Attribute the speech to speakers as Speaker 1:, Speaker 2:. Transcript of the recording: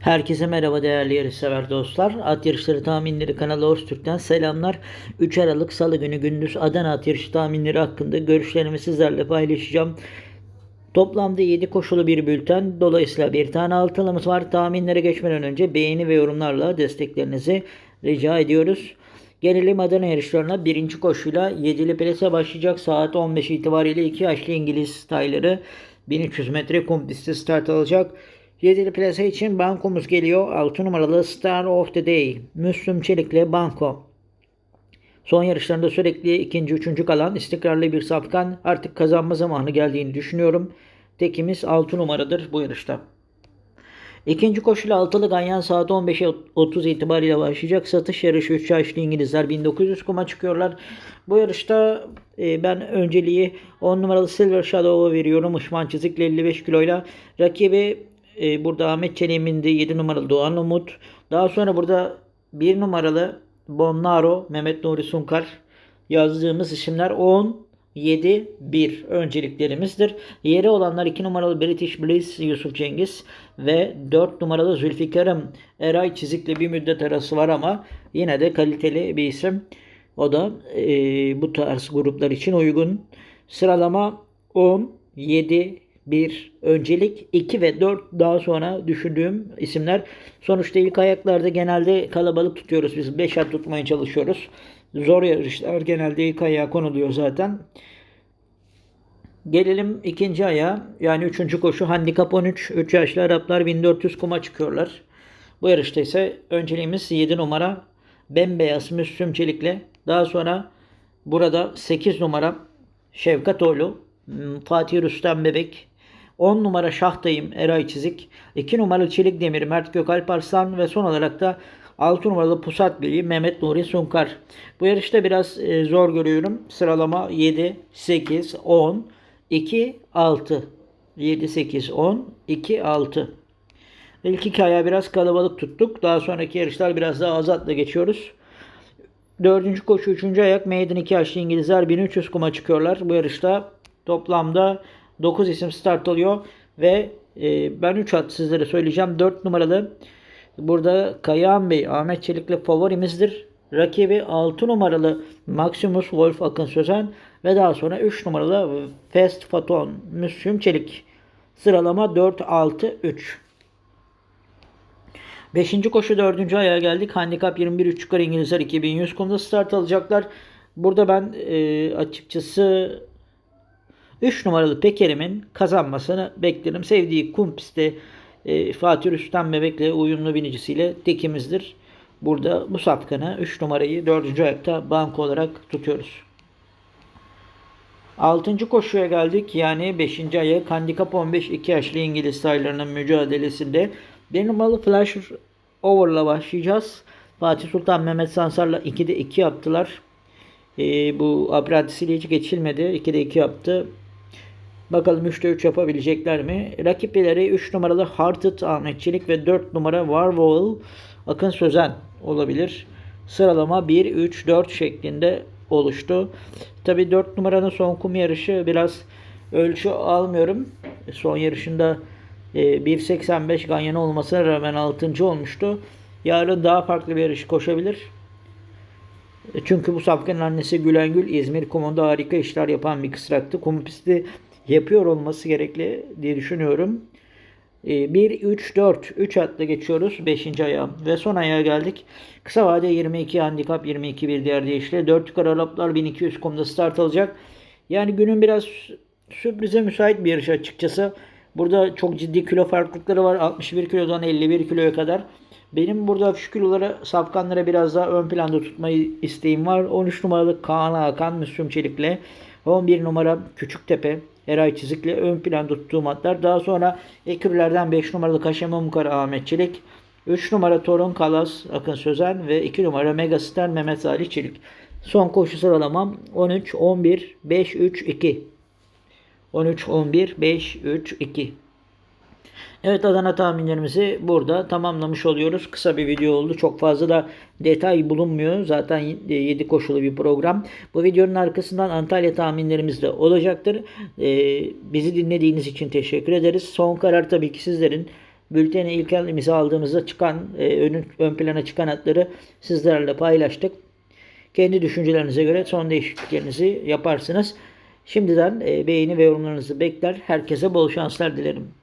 Speaker 1: Herkese merhaba değerli yarışsever dostlar. At Yarışları Tahminleri kanalı Orstürk'ten selamlar. 3 Aralık Salı günü gündüz Adana At Yarışı tahminleri hakkında görüşlerimi sizlerle paylaşacağım. Toplamda 7 koşulu bir bülten. Dolayısıyla bir tane altılımız var. Tahminlere geçmeden önce beğeni ve yorumlarla desteklerinizi rica ediyoruz. Gelelim Adana yarışlarına. Birinci koşuyla 7'li plase başlayacak. Saat 15 itibariyle 2 yaşlı İngiliz tayları 1300 metre kum start alacak. 7'li plase için bankomuz geliyor. 6 numaralı Star of the Day. Müslüm Çelik'le banko. Son yarışlarında sürekli ikinci, üçüncü kalan istikrarlı bir safkan artık kazanma zamanı geldiğini düşünüyorum. Tekimiz 6 numaradır bu yarışta. İkinci koşuyla altılı ganyan saat 15.30 itibariyle başlayacak. Satış yarışı 3 yaşlı İngilizler 1900 kuma çıkıyorlar. Bu yarışta e, ben önceliği 10 numaralı Silver Shadow'a veriyorum. Işman çizikli 55 kiloyla. Rakibi e, burada Ahmet Çelik'in de 7 numaralı Doğan Umut. Daha sonra burada 1 numaralı Bonnaro, Mehmet Nuri Sunkar yazdığımız isimler 10, 7, 1 önceliklerimizdir. Yeri olanlar 2 numaralı British Bliss Yusuf Cengiz ve 4 numaralı Zülfikar'ım Eray Çizik'le bir müddet arası var ama yine de kaliteli bir isim. O da e, bu tarz gruplar için uygun. Sıralama 10, 7, 1 öncelik 2 ve 4 daha sonra düşündüğüm isimler. Sonuçta ilk ayaklarda genelde kalabalık tutuyoruz biz. 5 at tutmaya çalışıyoruz. Zor yarışlar genelde ilk ayağa konuluyor zaten. Gelelim ikinci aya yani üçüncü koşu handikap 13. 3 yaşlı Araplar 1400 kuma çıkıyorlar. Bu yarışta ise önceliğimiz 7 numara bembeyaz Müslüm Çelik'le. Daha sonra burada 8 numara Şevkat Oğlu, Fatih Rüstem Bebek, 10 numara Şahtayım Eray Çizik, 2 numaralı Çelik Demir Mert Gökalp Arslan ve son olarak da 6 numaralı Pusat Bey'i Mehmet Nuri Sunkar. Bu yarışta biraz e, zor görüyorum. Sıralama 7, 8, 10, 2, 6. 7, 8, 10, 2, 6. İlk iki ayağı biraz kalabalık tuttuk. Daha sonraki yarışlar biraz daha azatla geçiyoruz. Dördüncü koşu, üçüncü ayak Maiden 2 yaşlı İngilizler 1300 kuma çıkıyorlar. Bu yarışta toplamda 9 isim start alıyor ve e, ben 3 at sizlere söyleyeceğim. 4 numaralı burada Kayahan Bey Ahmet Çelik'le favorimizdir. Rakibi 6 numaralı Maximus Wolf Akın Sözen ve daha sonra 3 numaralı Fast Faton Müslüm Çelik. Sıralama 4-6-3. Beşinci koşu dördüncü ayağa geldik. Handikap 21 yukarı İngilizler 2100 kumda start alacaklar. Burada ben e, açıkçası 3 numaralı Peker'imin kazanmasını beklerim. Sevdiği kum pistte e, Fatih Rüstem Bebek'le uyumlu binicisiyle tekimizdir. Burada bu safkanı 3 numarayı 4. ayakta banko olarak tutuyoruz. 6. koşuya geldik. Yani 5. ayak handikap 15 2 yaşlı İngiliz sayılarının mücadelesinde 1 numaralı Flash Over'la başlayacağız. Fatih Sultan Mehmet Sansar'la 2'de 2 yaptılar. E, bu apprentisiyle hiç geçilmedi. 2'de 2 yaptı. Bakalım 3'te 3 yapabilecekler mi? Rakipleri 3 numaralı Hearted Ahmet Çelik ve 4 numara Warwol Akın Sözen olabilir. Sıralama 1-3-4 şeklinde oluştu. Tabi 4 numaranın son kum yarışı biraz ölçü almıyorum. Son yarışında 1.85 ganyan olmasına rağmen 6. olmuştu. Yarın daha farklı bir yarış koşabilir. Çünkü bu safkanın annesi Gülengül İzmir kumunda harika işler yapan bir kısraktı. Kum pisti yapıyor olması gerekli diye düşünüyorum. 1, 3, 4. 3 atla geçiyoruz. 5. ayağa. Ve son ayağa geldik. Kısa vade 22 handikap 22 bir diğer deyişle. 4 yukarı Araplar 1200 kumda start alacak. Yani günün biraz sürprize müsait bir yarış açıkçası. Burada çok ciddi kilo farklılıkları var. 61 kilodan 51 kiloya kadar. Benim burada şu kiloları safkanlara biraz daha ön planda tutmayı isteğim var. 13 numaralı Kaan Hakan Müslüm Çelik'le 11 numara Küçüktepe Eray Çizik'le ön planda tuttuğum atlar. Daha sonra ekürlerden 5 numaralı Kaşema Mukara Ahmet Çelik, 3 numara Torun Kalas Akın Sözen ve 2 numara Megastar Mehmet Ali Çelik. Son koşu sıralamam 13, 11, 5, 3, 2. 13, 11, 5, 3, 2. Evet Adana tahminlerimizi burada tamamlamış oluyoruz. Kısa bir video oldu. Çok fazla da detay bulunmuyor. Zaten 7 koşulu bir program. Bu videonun arkasından Antalya tahminlerimiz de olacaktır. Ee, bizi dinlediğiniz için teşekkür ederiz. Son karar tabii ki sizlerin. Bülteni ilk elimize aldığımızda çıkan, e, ön, ön plana çıkan atları sizlerle paylaştık. Kendi düşüncelerinize göre son değişikliklerinizi yaparsınız. Şimdiden e, beğeni ve yorumlarınızı bekler. Herkese bol şanslar dilerim.